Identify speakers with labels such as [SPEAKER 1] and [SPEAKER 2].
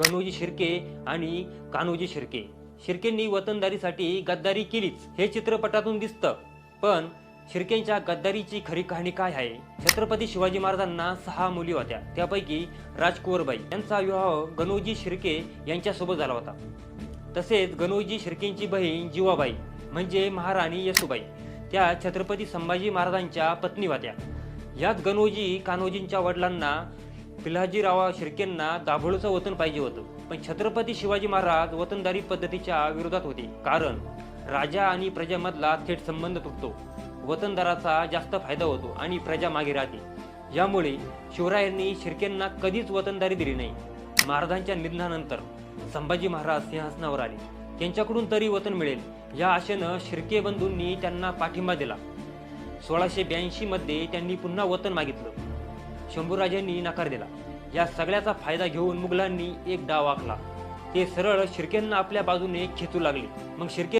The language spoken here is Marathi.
[SPEAKER 1] गणोजी शिर्के आणि कान्होजी शिर्के. शिर्केंनी वतनदारीसाठी गद्दारी केलीच हे चित्रपटातून दिसतं. पण शिर्केंच्या गद्दारीची खरी कहाणी काय आहे? छत्रपती शिवाजी महाराजांना सहा मुली होत्या. त्यापैकी राजकुवरबाई यांचा विवाह गणोजी शिर्के यांच्यासोबत झाला होता. तसेच गणोजी शिर्केंची बहीण जिवाबाई म्हणजे महाराणी येसुबाई त्या छत्रपती संभाजी महाराजांच्या पत्नी होत्या. यात गणोजी कान्होजींच्या वडिलांना पिल्हाजीराव शिर्केंना दाभोळचं वतन पाहिजे होतं. पण छत्रपती शिवाजी महाराज वतनदारी पद्धतीच्या विरोधात होते. कारण राजा आणि प्रजामधला थेट संबंध तुटतो. वतनदाराचा जास्त फायदा होतो आणि प्रजा मागे राहते. यामुळे शिवरायांनी शिर्केंना कधीच वतनदारी दिली नाही. महाराजांच्या निधनानंतर संभाजी महाराज सिंहासनावर आले. त्यांच्याकडून तरी वतन मिळेल. या आशेनं शिर्के बंधूंनी त्यांना पाठिंबा दिला. सोळाशे ब्याऐंशी मध्ये त्यांनी पुन्हा वतन मागितलं. शंभूराजांनी नकार दिला. या सगळ्याचा फायदा घेऊन मुघलांनी एक डाव आखला. ते सरळ शिर्केंना आपल्या बाजूने खेचू लागले. मग शिर्के